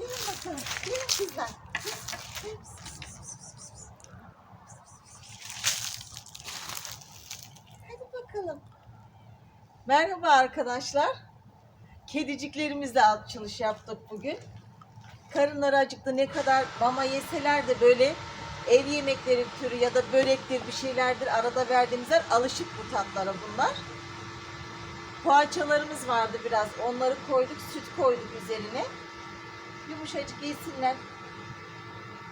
Gelin bakalım. Gelin kızlar. Hadi bakalım. Merhaba arkadaşlar. Kediciklerimizle açılış yaptık bugün. Karınları acıktı ne kadar mama yeseler de böyle ev yemekleri türü ya da börektir bir şeylerdir arada verdiğimizler alışık bu tatlara bunlar. Poğaçalarımız vardı biraz. Onları koyduk, süt koyduk üzerine. Yumuşacık yesinler.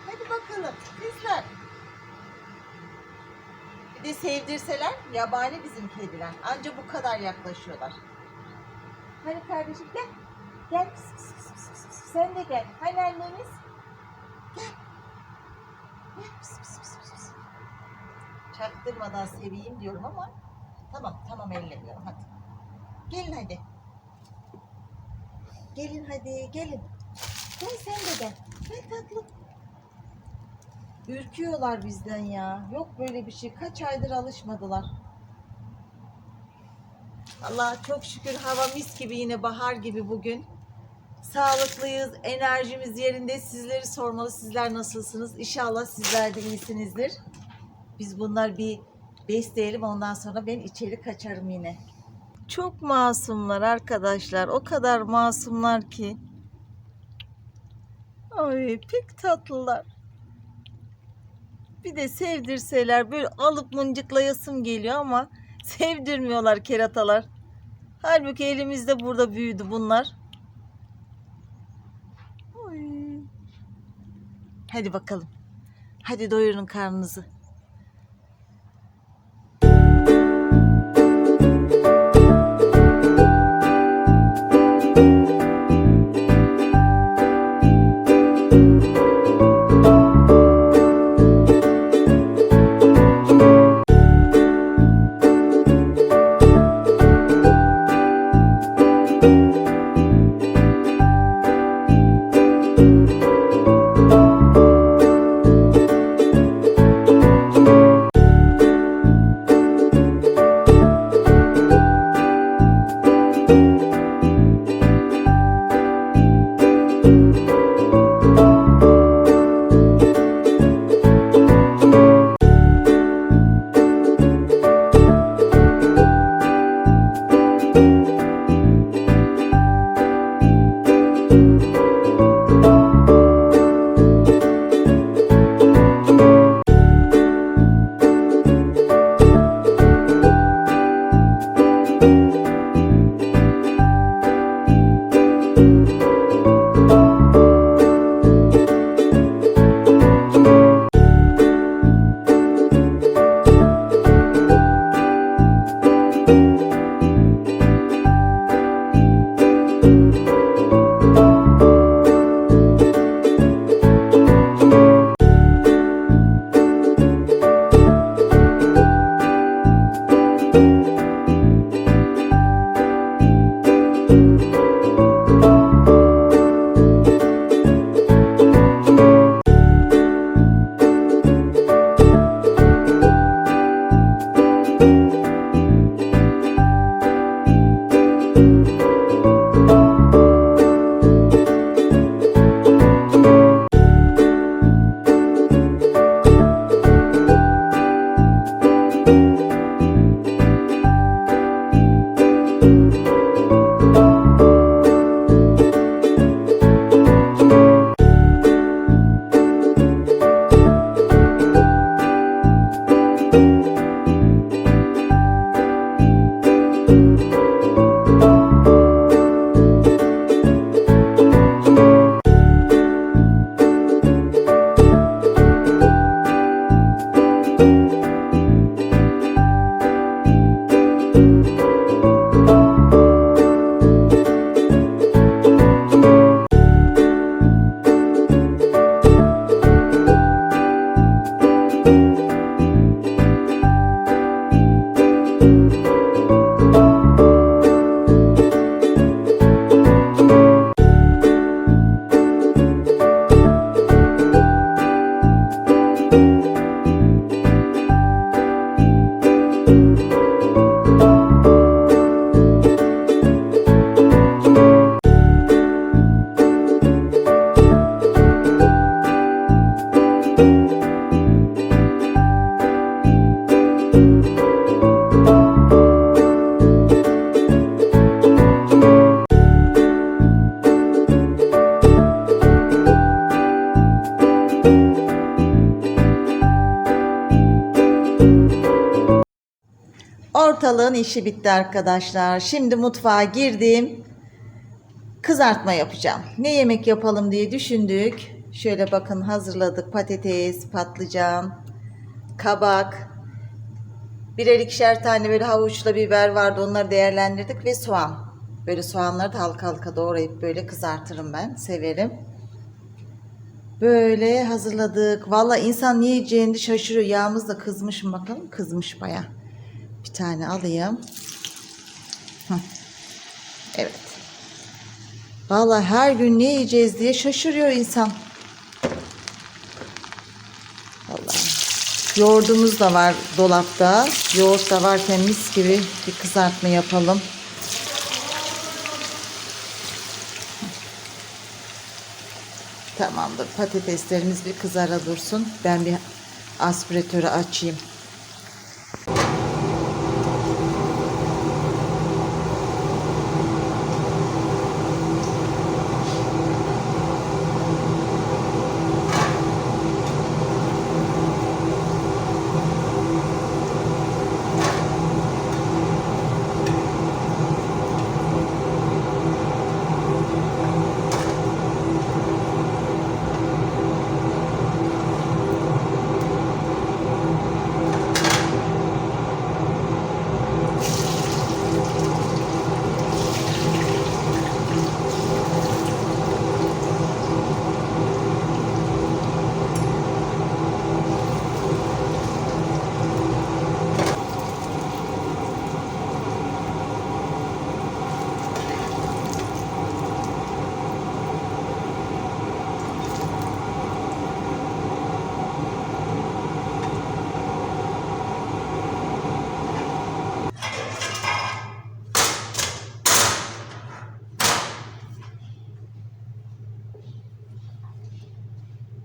Hadi bakalım kızlar. Bir de sevdirseler yabani bizim kediler. Anca bu kadar yaklaşıyorlar. Hadi kardeşim gel. Gel. Sen de gel. Hani annemiz? Gel. Gel. Çaktırmadan seveyim diyorum ama tamam tamam ellemiyorum hadi. Gelin hadi. Gelin hadi gelin. Gel sen de gel. Gel tatlım. Ürküyorlar bizden ya. Yok böyle bir şey. Kaç aydır alışmadılar. Allah çok şükür hava mis gibi yine bahar gibi bugün. Sağlıklıyız, enerjimiz yerinde. Sizleri sormalı. Sizler nasılsınız? İnşallah sizler de iyisinizdir. Biz bunlar bir besleyelim ondan sonra ben içeri kaçarım yine. Çok masumlar arkadaşlar. O kadar masumlar ki. Ay pek tatlılar. Bir de sevdirseler böyle alıp mıncıklayasım geliyor ama sevdirmiyorlar keratalar. Halbuki elimizde burada büyüdü bunlar. Ay. Hadi bakalım. Hadi doyurun karnınızı. Salatalığın işi bitti arkadaşlar. Şimdi mutfağa girdim. Kızartma yapacağım. Ne yemek yapalım diye düşündük. Şöyle bakın hazırladık. Patates, patlıcan, kabak, birer ikişer tane böyle havuçla biber vardı. Onları değerlendirdik ve soğan. Böyle soğanları da halka halka doğrayıp böyle kızartırım ben. Severim. Böyle hazırladık. Valla insan ne yiyeceğini şaşırıyor. Yağımız da kızmış mı bakalım. Kızmış baya. Bir tane alayım. Evet. Valla her gün ne yiyeceğiz diye şaşırıyor insan. Vallahi. Yoğurdumuz da var dolapta. Yoğurt da varken mis gibi bir kızartma yapalım. Tamamdır. Patateslerimiz bir kızara dursun. Ben bir aspiratörü açayım.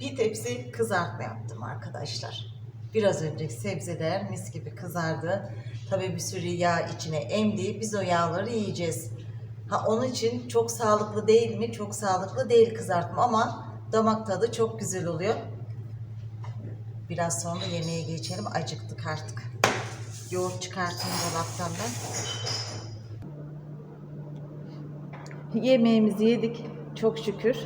Bir tepsi kızartma yaptım arkadaşlar. Biraz önceki sebzeler mis gibi kızardı. Tabii bir sürü yağ içine emdi. Biz o yağları yiyeceğiz. Ha onun için çok sağlıklı değil mi? Çok sağlıklı değil kızartma ama damak tadı çok güzel oluyor. Biraz sonra yemeğe geçelim. Acıktık artık. Yoğurt çıkartayım dolaptan ben. Yemeğimizi yedik. Çok şükür.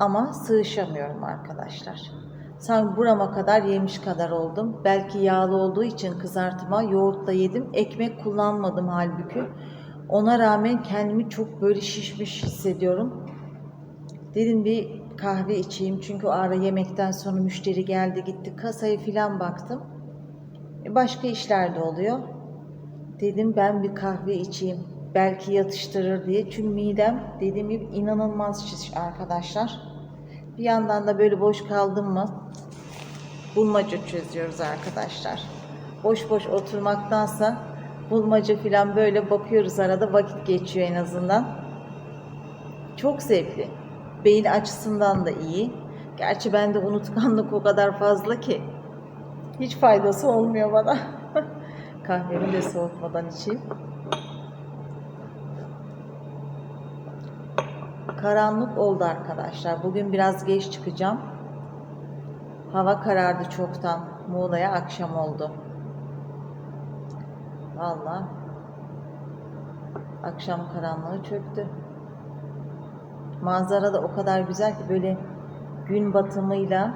Ama sığışamıyorum arkadaşlar. Sanki burama kadar yemiş kadar oldum. Belki yağlı olduğu için kızartma yoğurtla yedim. Ekmek kullanmadım halbuki. Ona rağmen kendimi çok böyle şişmiş hissediyorum. Dedim bir kahve içeyim. Çünkü o ara yemekten sonra müşteri geldi gitti. Kasaya filan baktım. E, Başka işler de oluyor. Dedim ben bir kahve içeyim. Belki yatıştırır diye. Çünkü midem dediğim gibi inanılmaz şiş arkadaşlar. Bir yandan da böyle boş kaldım mı bulmaca çözüyoruz arkadaşlar. Boş boş oturmaktansa bulmaca falan böyle bakıyoruz arada vakit geçiyor en azından. Çok zevkli. Beyin açısından da iyi. Gerçi bende unutkanlık o kadar fazla ki hiç faydası olmuyor bana. Kahvemi de soğutmadan içeyim. Karanlık oldu arkadaşlar. Bugün biraz geç çıkacağım. Hava karardı çoktan. Muğla'ya akşam oldu. Vallahi akşam karanlığı çöktü. Manzara da o kadar güzel ki böyle gün batımıyla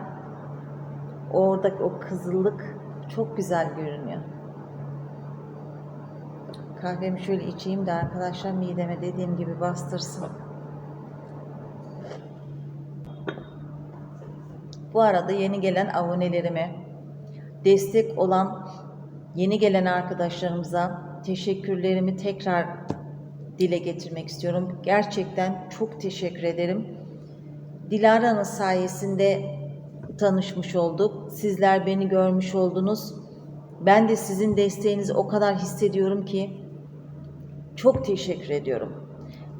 oradaki o kızıllık çok güzel görünüyor. Kahvemi şöyle içeyim de arkadaşlar mideme dediğim gibi bastırsın. Bu arada yeni gelen abonelerime, destek olan yeni gelen arkadaşlarımıza teşekkürlerimi tekrar dile getirmek istiyorum. Gerçekten çok teşekkür ederim. Dilara'nın sayesinde tanışmış olduk. Sizler beni görmüş oldunuz. Ben de sizin desteğinizi o kadar hissediyorum ki çok teşekkür ediyorum.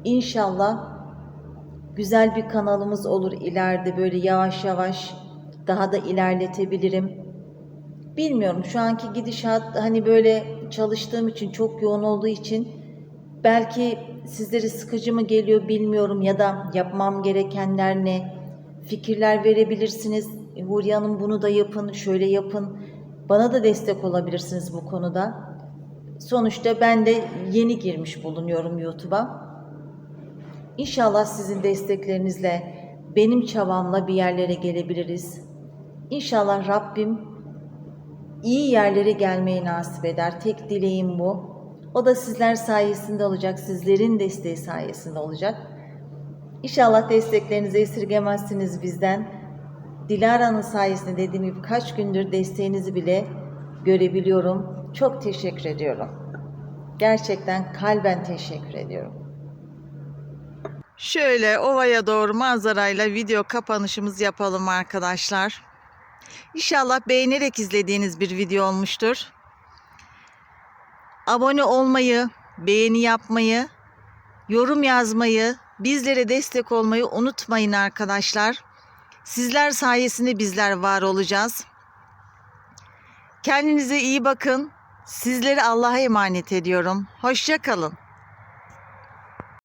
İnşallah güzel bir kanalımız olur ileride böyle yavaş yavaş daha da ilerletebilirim. Bilmiyorum şu anki gidişat hani böyle çalıştığım için çok yoğun olduğu için belki sizlere sıkıcı mı geliyor bilmiyorum ya da yapmam gerekenler ne fikirler verebilirsiniz. Huriye Hanım bunu da yapın şöyle yapın bana da destek olabilirsiniz bu konuda. Sonuçta ben de yeni girmiş bulunuyorum YouTube'a. İnşallah sizin desteklerinizle, benim çabamla bir yerlere gelebiliriz. İnşallah Rabbim iyi yerlere gelmeyi nasip eder. Tek dileğim bu. O da sizler sayesinde olacak, sizlerin desteği sayesinde olacak. İnşallah desteklerinizi esirgemezsiniz bizden. Dilara'nın sayesinde dediğim gibi kaç gündür desteğinizi bile görebiliyorum. Çok teşekkür ediyorum. Gerçekten kalben teşekkür ediyorum. Şöyle ovaya doğru manzarayla video kapanışımız yapalım arkadaşlar. İnşallah beğenerek izlediğiniz bir video olmuştur. Abone olmayı, beğeni yapmayı, yorum yazmayı, bizlere destek olmayı unutmayın arkadaşlar. Sizler sayesinde bizler var olacağız. Kendinize iyi bakın. Sizleri Allah'a emanet ediyorum. Hoşça kalın.